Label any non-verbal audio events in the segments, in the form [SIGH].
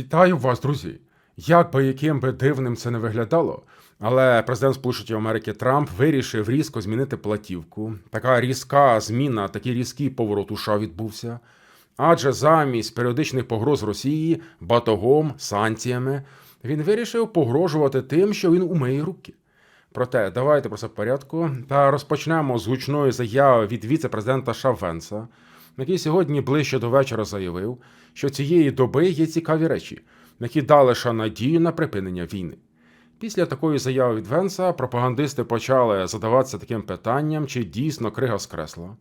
Вітаю вас, друзі! Як би яким би дивним це не виглядало, але президент Сполучених Америки Трамп вирішив різко змінити платівку. Така різка зміна, такий різкий поворот у США відбувся. Адже замість періодичних погроз Росії батогом, санкціями, він вирішив погрожувати тим, що він умиє руки. Проте давайте про це в порядку та розпочнемо з гучної заяви від віце-президента США Венса, який сьогодні ближче до вечора заявив, що цієї доби є цікаві речі, які дали США надію на припинення війни. Після такої заяви від Венса пропагандисти почали задаватися таким питанням, чи дійсно крига скресла.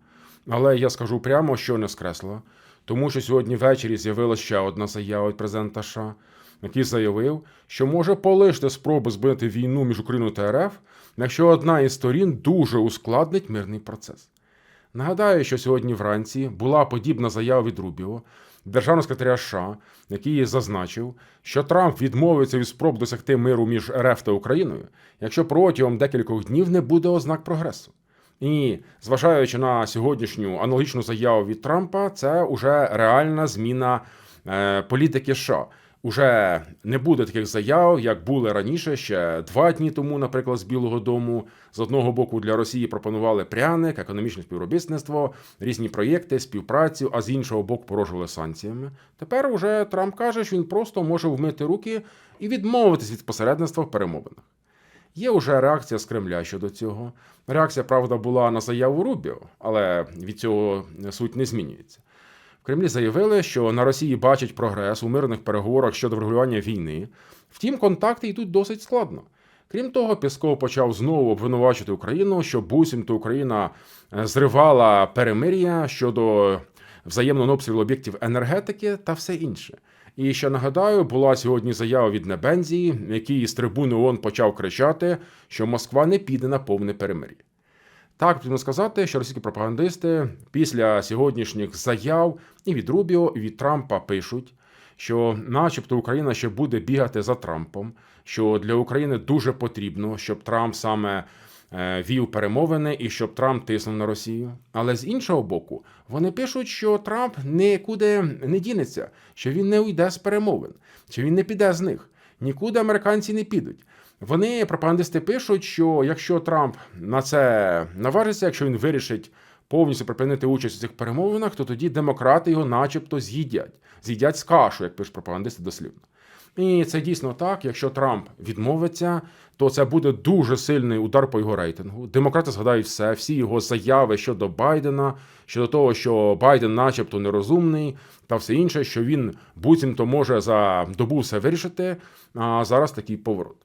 Але я скажу прямо, що не скресла, тому що сьогодні ввечері з'явилася ще одна заява від президента США, який заявив, що може полишити спроби збити війну між Україною та РФ, якщо одна із сторін дуже ускладнить мирний процес. Нагадаю, що сьогодні вранці була подібна заява від Рубіо, державного секретаря США, який зазначив, що Трамп відмовиться від спроб досягти миру між РФ та Україною, якщо протягом декількох днів не буде ознак прогресу. І зважаючи на сьогоднішню аналогічну заяву від Трампа, це вже реальна зміна е, політики США. Уже не буде таких заяв, як були раніше, ще два дні тому, наприклад, з Білого Дому. З одного боку для Росії пропонували пряник, економічне співробітництво, різні проєкти, співпрацю, а з іншого боку порожували санкціями. Тепер уже Трамп каже, що він просто може вмити руки і відмовитись від посередництва в перемовинах. Є вже реакція з Кремля щодо цього. Реакція, правда, була на заяву Рубіо, але від цього суть не змінюється. Кремлі заявили, що на Росії бачать прогрес у мирних переговорах щодо врегулювання війни. Втім, контакти йдуть досить складно. Крім того, Пісков почав знову обвинувачити Україну, що буцімто Україна е, зривала перемир'я щодо взаємного обстрілу об'єктів енергетики та все інше. І ще нагадаю, була сьогодні заява від Небензії, який з трибуни ООН почав кричати, що Москва не піде на повне перемир'я. Так, потрібно сказати, що російські пропагандисти після сьогоднішніх заяв і від Рубіо, і від Трампа пишуть, що, начебто, Україна ще буде бігати за Трампом, що для України дуже потрібно, щоб Трамп саме е, вів перемовини і щоб Трамп тиснув на Росію. Але з іншого боку, вони пишуть, що Трамп нікуди не дінеться, що він не уйде з перемовин, що він не піде з них. Нікуди американці не підуть. Вони пропагандисти пишуть, що якщо Трамп на це наважиться, якщо він вирішить повністю припинити участь у цих перемовинах, то тоді демократи його, начебто, з'їдять, з'їдять з кашу, як пишуть пропагандисти дослівно. І це дійсно так. Якщо Трамп відмовиться, то це буде дуже сильний удар по його рейтингу. Демократи згадають все, всі його заяви щодо Байдена, щодо того, що Байден, начебто, нерозумний, та все інше, що він буцімто може за добу все вирішити. А зараз такий поворот.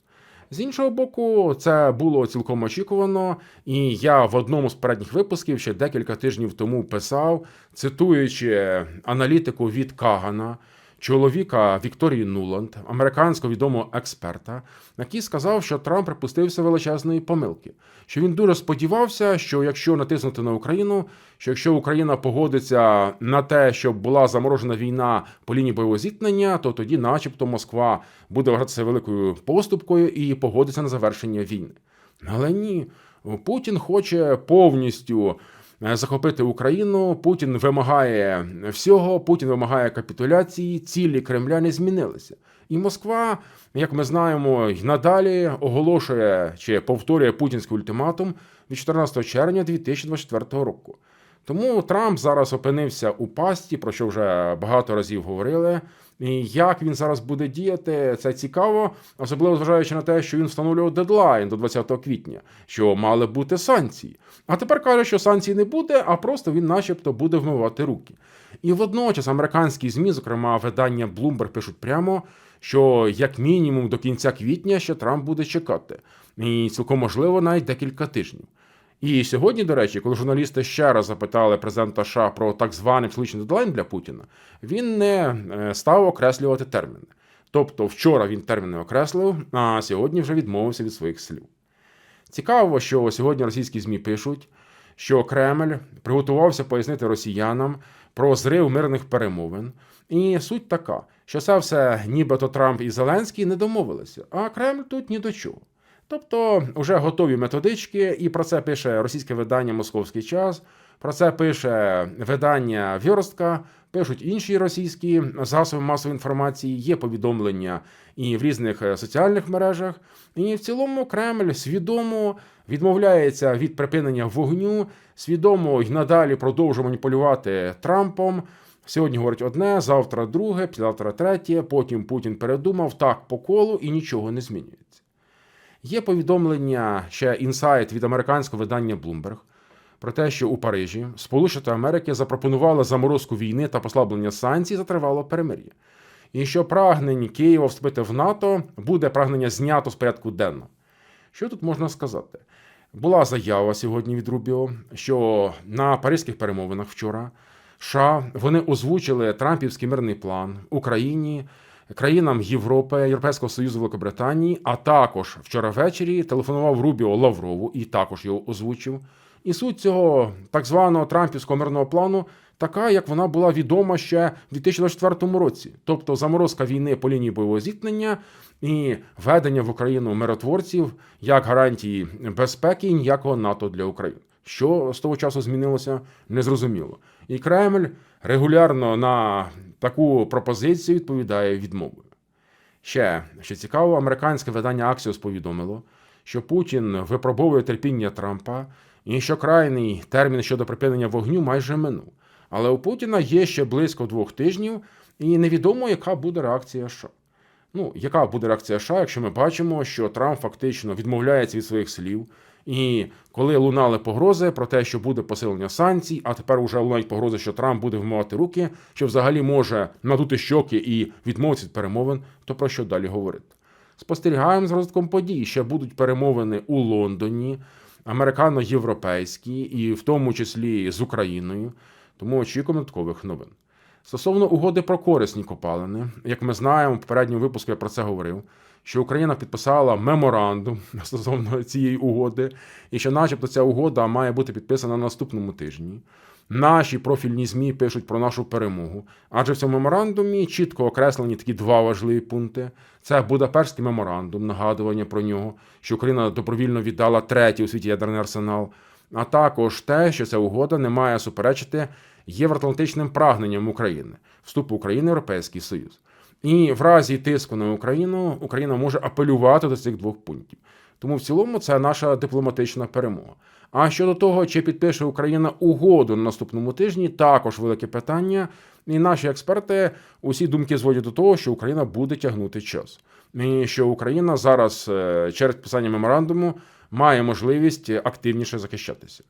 З іншого боку, це було цілком очікувано, і я в одному з передніх випусків ще декілька тижнів тому писав, цитуючи аналітику від Кагана, чоловіка Вікторії Нуланд, американського відомого експерта, який сказав, що Трамп припустився величезної помилки, що він дуже сподівався, що якщо натиснути на Україну, що якщо Україна погодиться на те, щоб була заморожена війна по лінії бойового зіткнення, то тоді, начебто, Москва буде вважатися великою поступкою і погодиться на завершення війни. Але ні, Путін хоче повністю. Е, Захопити Україну, Путін вимагає всього, Путін вимагає капітуляції, цілі Кремля не змінилися. І Москва, як ми знаємо, й надалі оголошує чи повторює путінський ультиматум від 14 червня 2024 року. Тому Трамп зараз опинився у пасті, про що вже багато разів говорили. І як він зараз буде діяти, це цікаво, особливо зважаючи на те, що він встановлював дедлайн до 20 квітня, що мали бути санкції. А тепер каже, що санкцій не буде, а просто він, начебто, буде вмивати руки. І водночас американські змі, зокрема видання Bloomberg, пишуть прямо, що як мінімум до кінця квітня ще Трамп буде чекати, і цілком можливо навіть декілька тижнів. І сьогодні, до речі, коли журналісти ще раз запитали президента США про так званий психологічний дедлайн для Путіна, він не е, став окреслювати терміни. Тобто вчора він терміни окреслив, а сьогодні вже відмовився від своїх слів. Цікаво, що сьогодні російські ЗМІ пишуть, що Кремль приготувався пояснити росіянам про зрив мирних перемовин. І суть така, що це все нібито Трамп і Зеленський не домовилися, а Кремль тут ні до чого. Тобто вже готові методички, і про це пише російське видання Московський час. Про це пише видання Вьорстка, пишуть інші російські засоби масової інформації, є повідомлення і в різних е, соціальних мережах. І в цілому Кремль свідомо відмовляється від припинення вогню, свідомо й надалі продовжує маніпулювати Трампом. Сьогодні говорить одне, завтра друге, завтра третє. Потім Путін передумав так по колу і нічого не змінюється. Є повідомлення ще інсайт від американського видання Bloomberg про те, що у Парижі Сполучені Америки запропонували заморозку війни та послаблення санкцій за тривало перемир'я. І що прагнень Києва вступити в НАТО буде прагнення знято з порядку денного. Що тут можна сказати? Була заява сьогодні від Рубіо, що на паризьких перемовинах вчора США вони озвучили Трампівський мирний план Україні, країнам Європи, Європейського Союзу Великобританії, а також вчора ввечері телефонував Рубіо Лаврову і також його озвучив. І суть цього так званого Трампівського мирного плану така, як вона була відома ще в 2024 році, тобто заморозка війни по лінії бойового зіткнення і введення в Україну миротворців як гарантії безпеки і ніякого НАТО для України. Що з того часу змінилося, незрозуміло. І Кремль регулярно на таку пропозицію відповідає відмовою. Ще що цікаво, американське видання Axios повідомило, що Путін випробовує терпіння Трампа і що крайний термін щодо припинення вогню майже минув. Але у Путіна є ще близько двох тижнів, і невідомо, яка буде реакція США. Ну, яка буде реакція США, якщо ми бачимо, що Трамп фактично відмовляється від своїх слів. І коли лунали погрози про те, що буде посилення санкцій, а тепер вже лунають погрози, що Трамп буде вмивати руки, що взагалі може надути щоки і відмовитися від перемовин, то про що далі говорити? Спостерігаємо з розвитком подій. Ще будуть перемовини у Лондоні, американо-європейські, і в тому числі з Україною. Тому очікуємо додаткових новин. Стосовно угоди про корисні копалини, як ми знаємо, в попередньому випуску я про це говорив, що Україна підписала меморандум [LAUGHS] стосовно цієї угоди, і що, начебто, ця угода має бути підписана на наступному тижні. Наші профільні ЗМІ пишуть про нашу перемогу, адже в цьому меморандумі чітко окреслені такі два важливі пункти: це Будапештський меморандум, нагадування про нього, що Україна добровільно віддала третій у світі ядерний арсенал, а також те, що ця угода не має суперечити євроатлантичним прагненням України, вступу України в Європейський Союз. І в разі тиску на Україну Україна може апелювати до цих двох пунктів. Тому в цілому це наша дипломатична перемога. А щодо того, чи підпише Україна угоду на наступному тижні, також велике питання. І наші експерти усі думки зводять до того, що Україна буде тягнути час, і що Україна зараз е, через підписання меморандуму має можливість активніше захищатися.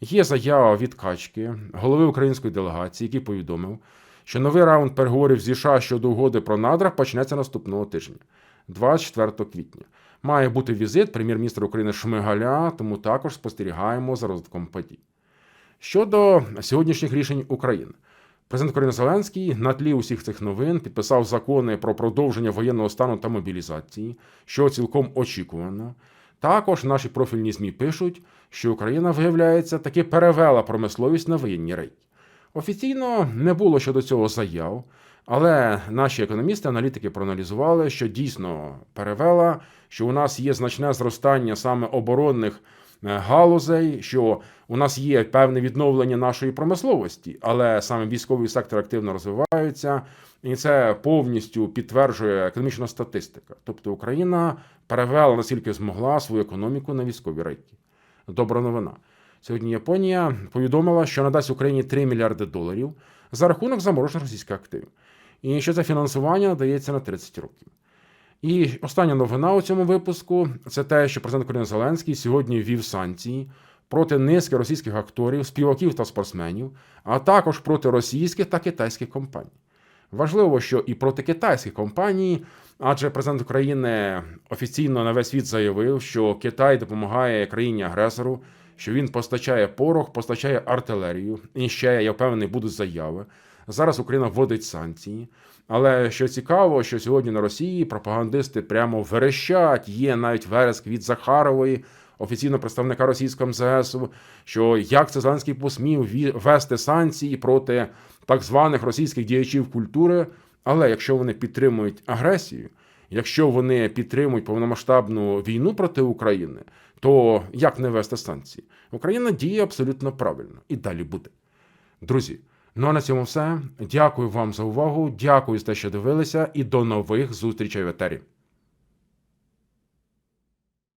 Є заява від Качки, голови української делегації, який повідомив, що новий раунд переговорів зі США щодо угоди про надра почнеться наступного тижня, 24 квітня. Має бути візит прем'єр-міністра України Шмигаля, тому також спостерігаємо за розвитком подій. Щодо сьогоднішніх рішень України, президент України Зеленський на тлі усіх цих новин підписав закони про продовження воєнного стану та мобілізації, що цілком очікувано. Також наші профільні ЗМІ пишуть, що Україна, виявляється, таки перевела промисловість на воєнні рейки. Офіційно не було щодо цього заяв, але наші економісти, аналітики проаналізували, що дійсно перевела, що у нас є значне зростання саме оборонних е, галузей, що у нас є певне відновлення нашої промисловості, але саме військовий сектор активно розвивається, і це повністю підтверджує економічна статистика. Тобто Україна перевела наскільки змогла свою економіку на військові рейки. Добра новина. Сьогодні Японія повідомила, що надасть Україні 3 мільярди доларів за рахунок заморожених російських активів. І що це фінансування надається на 30 років. І остання новина у цьому випуску це те, що президент України Зеленський сьогодні ввів санкції проти низки російських акторів, співаків та спортсменів, а також проти російських та китайських компаній. Важливо, що і проти китайських компаній, адже президент України офіційно на весь світ заявив, що Китай допомагає країні-агресору, що він постачає порох, постачає артилерію. І ще я впевнений, будуть заяви. Зараз Україна вводить санкції. Але що цікаво, що сьогодні на Росії пропагандисти прямо верещать, є навіть вереск від Захарової, офіційного представника російського МЗС, що як це Зеленський посмів вести санкції проти так званих російських діячів культури. Але якщо вони підтримують агресію, якщо вони підтримують повномасштабну війну проти України, то як не вести санкції? Україна діє абсолютно правильно і далі буде. Друзі, ну а на цьому все. Дякую вам за увагу. Дякую за те, що дивилися, і до нових зустрічей в етері.